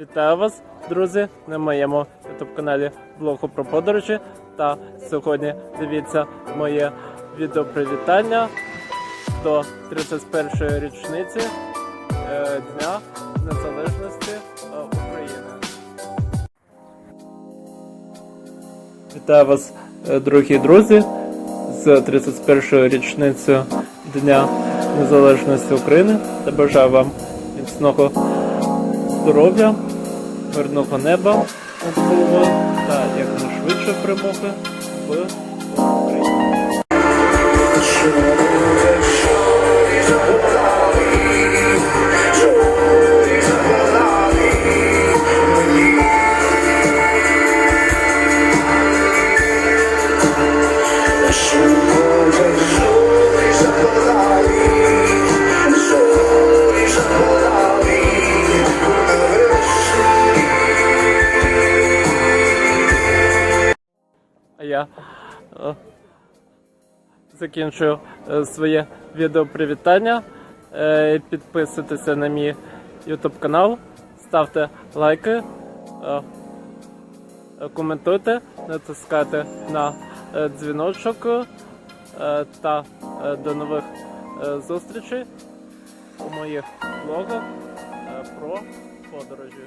Вітаю вас, друзі, на моєму youtube каналі блогу про подорожі. Та сьогодні дивіться моє відео привітання до 31-ї річниці е, Дня Незалежності е, України. Вітаю вас, е, дорогі друзі, з 31-ю річницею Дня Незалежності України та бажаю вам міцного здоров'я, мирного неба головою та якнайшвидше перемоги в. А я е, закінчую е, своє відео привітання. Е, підписуйтеся на мій YouTube канал, ставте лайки, коментуйте, натискайте на дзвіночок та до нових зустрічей у моїх блогах про подорожі.